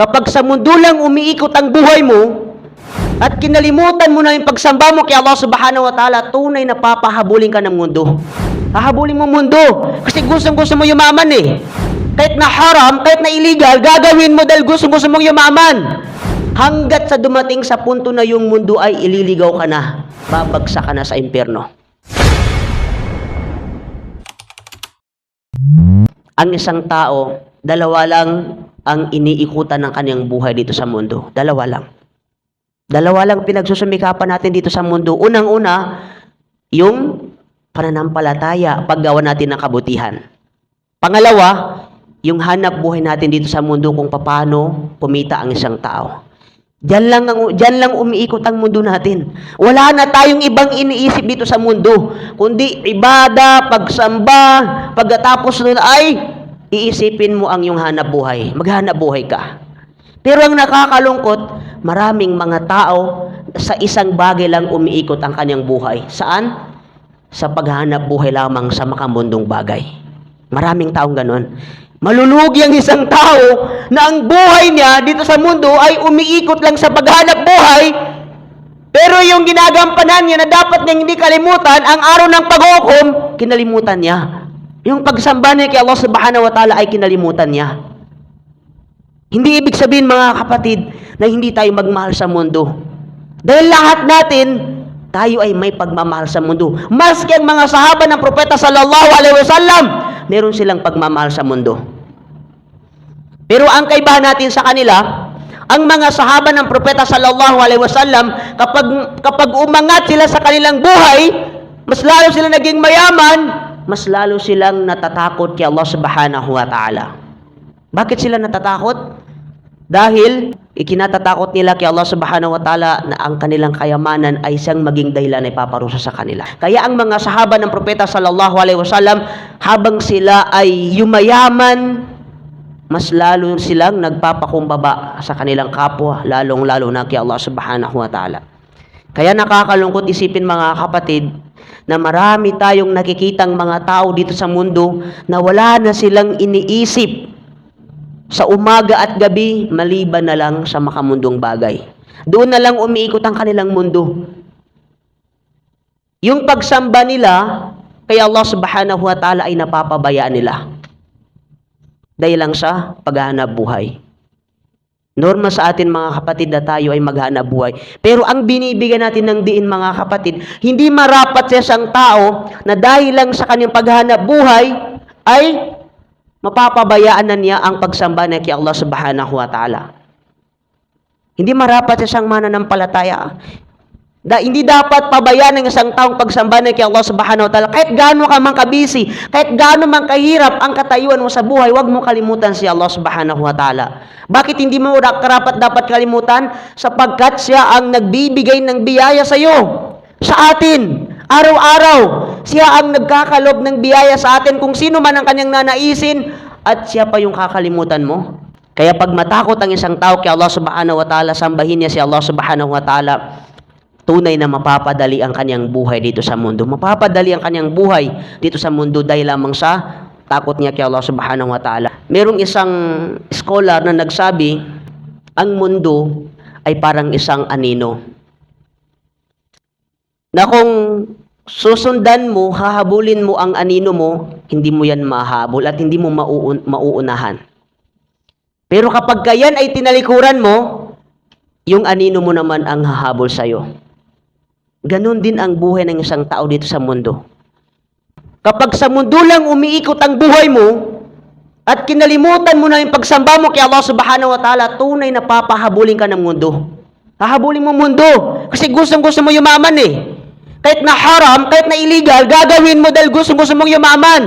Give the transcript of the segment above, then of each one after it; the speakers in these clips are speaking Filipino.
Kapag sa mundo lang umiikot ang buhay mo, at kinalimutan mo na yung pagsamba mo kay Allah subhanahu wa ta'ala, tunay na papahabulin ka ng mundo. Hahabulin mo mundo. Kasi gustong gusto mo yumaman eh. Kahit na haram, kahit na illegal, gagawin mo dahil gusto gusto mong yumaman. Hanggat sa dumating sa punto na yung mundo ay ililigaw ka na, babagsak ka na sa impyerno. Ang isang tao, dalawa lang ang iniikutan ng kanyang buhay dito sa mundo. Dalawa lang. Dalawa lang pinagsusumikapan natin dito sa mundo. Unang-una, yung pananampalataya, paggawa natin ng kabutihan. Pangalawa, yung hanap buhay natin dito sa mundo kung paano kumita ang isang tao. Diyan lang, ang, diyan lang umiikot ang mundo natin. Wala na tayong ibang iniisip dito sa mundo, kundi ibada, pagsamba, pagkatapos nun ay iisipin mo ang iyong hanap buhay. Maghanap buhay ka. Pero ang nakakalungkot, maraming mga tao sa isang bagay lang umiikot ang kanyang buhay. Saan? Sa paghanap buhay lamang sa makamundong bagay. Maraming taong ganon. Malulugi ang isang tao na ang buhay niya dito sa mundo ay umiikot lang sa paghanap buhay, pero yung ginagampanan niya na dapat niyang hindi kalimutan, ang araw ng pag-hukom, kinalimutan niya. Yung pagsamba niya kay Allah subhanahu wa ta'ala ay kinalimutan niya. Hindi ibig sabihin mga kapatid na hindi tayo magmahal sa mundo. Dahil lahat natin, tayo ay may pagmamahal sa mundo. Maski ang mga sahaba ng propeta sallallahu alaihi wasallam, meron silang pagmamahal sa mundo. Pero ang kaibahan natin sa kanila, ang mga sahaba ng propeta sallallahu alaihi wasallam, kapag kapag umangat sila sa kanilang buhay, mas lalo sila naging mayaman, mas lalo silang natatakot kay Allah subhanahu wa ta'ala. Bakit sila natatakot? Dahil ikinatatakot nila kay Allah subhanahu wa ta'ala na ang kanilang kayamanan ay siyang maging dahilan ay paparusa sa kanila. Kaya ang mga sahaba ng propeta sallallahu alaihi wasallam habang sila ay yumayaman, mas lalo silang nagpapakumbaba sa kanilang kapwa, lalong-lalo na kay Allah subhanahu wa ta'ala. Kaya nakakalungkot isipin mga kapatid na marami tayong nakikitang mga tao dito sa mundo na wala na silang iniisip sa umaga at gabi, maliban na lang sa makamundong bagay. Doon na lang umiikot ang kanilang mundo. Yung pagsamba nila kay Allah subhanahu wa ta'ala ay napapabayaan nila. Dahil lang sa paghahanap buhay. Norma sa atin mga kapatid na tayo ay maghanap buhay. Pero ang binibigyan natin ng diin mga kapatid, hindi marapat sa isang tao na dahil lang sa kanyang paghanap buhay ay mapapabayaan na niya ang pagsamba niya kay Allah subhanahu wa ta'ala. Hindi marapat sa isang mananampalataya. Da, hindi dapat pabayaan ng isang taong pagsamba niya kay Allah subhanahu wa ta'ala. Kahit gaano ka man kabisi, kahit gaano man kahirap ang katayuan mo sa buhay, huwag mo kalimutan si Allah subhanahu wa ta'ala. Bakit hindi mo karapat dapat kalimutan? Sapagkat siya ang nagbibigay ng biyaya sa iyo, sa atin, araw-araw. Siya ang nagkakalob ng biyaya sa atin kung sino man ang kanyang nanaisin at siya pa yung kakalimutan mo. Kaya pag matakot ang isang tao kay Allah subhanahu wa ta'ala, sambahin niya si Allah subhanahu wa ta'ala, tunay na mapapadali ang kanyang buhay dito sa mundo. Mapapadali ang kanyang buhay dito sa mundo dahil lamang sa takot niya kay Allah subhanahu wa ta'ala. Merong isang scholar na nagsabi, ang mundo ay parang isang anino. Na kung susundan mo, hahabulin mo ang anino mo, hindi mo yan mahabol at hindi mo mauun- mauunahan. Pero kapag kayan ay tinalikuran mo, yung anino mo naman ang hahabol sa'yo. Ganon din ang buhay ng isang tao dito sa mundo. Kapag sa mundo lang umiikot ang buhay mo, at kinalimutan mo na yung pagsamba mo kay Allah subhanahu wa ta'ala, tunay na papahabulin ka ng mundo. Hahabulin mo mundo. Kasi gustong gusto mo yumaman eh. Kahit na haram, kahit na illegal, gagawin mo dahil gustong gusto mong yumaman.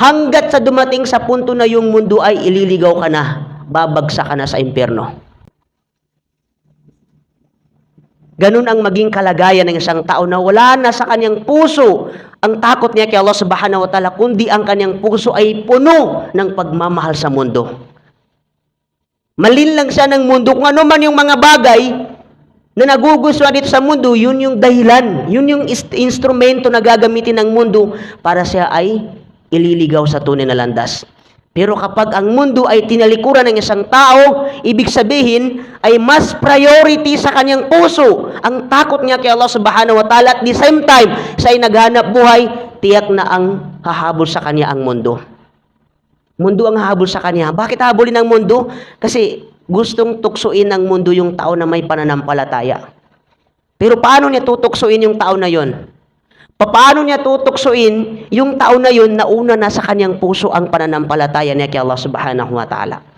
Hanggat sa dumating sa punto na yung mundo ay ililigaw ka na, babagsak ka na sa impyerno. Ganun ang maging kalagayan ng isang tao na wala na sa kanyang puso ang takot niya kay Allah subhanahu wa ta'ala, kundi ang kanyang puso ay puno ng pagmamahal sa mundo. Malin lang siya ng mundo. Kung ano man yung mga bagay na nagugustuhan dito sa mundo, yun yung dahilan. Yun yung instrumento na gagamitin ng mundo para siya ay ililigaw sa tunay na landas. Pero kapag ang mundo ay tinalikuran ng isang tao, ibig sabihin ay mas priority sa kanyang puso ang takot niya kay Allah subhanahu wa ta'ala at the same time, siya ay naghanap buhay, tiyak na ang hahabol sa kanya ang mundo. Mundo ang hahabol sa kanya. Bakit hahabulin ng mundo? Kasi gustong tuksuin ng mundo yung tao na may pananampalataya. Pero paano niya tutuksuin yung tao na yon? Paano niya tutuksuin yung tao na yun na una na sa kanyang puso ang pananampalataya niya kay Allah subhanahu wa ta'ala?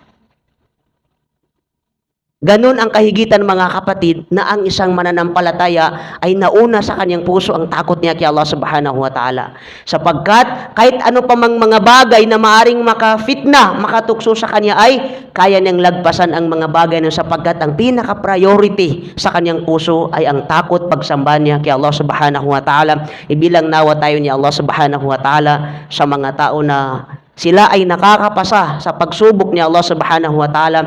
Ganon ang kahigitan mga kapatid na ang isang mananampalataya ay nauna sa kanyang puso ang takot niya kay Allah subhanahu wa ta'ala. Sapagkat kahit ano pa mang mga bagay na maaring makafitna, makatukso sa kanya ay kaya niyang lagpasan ang mga bagay na sapagkat ang pinaka-priority sa kanyang puso ay ang takot pagsamba niya kay Allah subhanahu wa ta'ala. Ibilang nawa tayo ni Allah subhanahu wa ta'ala sa mga tao na sila ay nakakapasa sa pagsubok ni Allah subhanahu wa ta'ala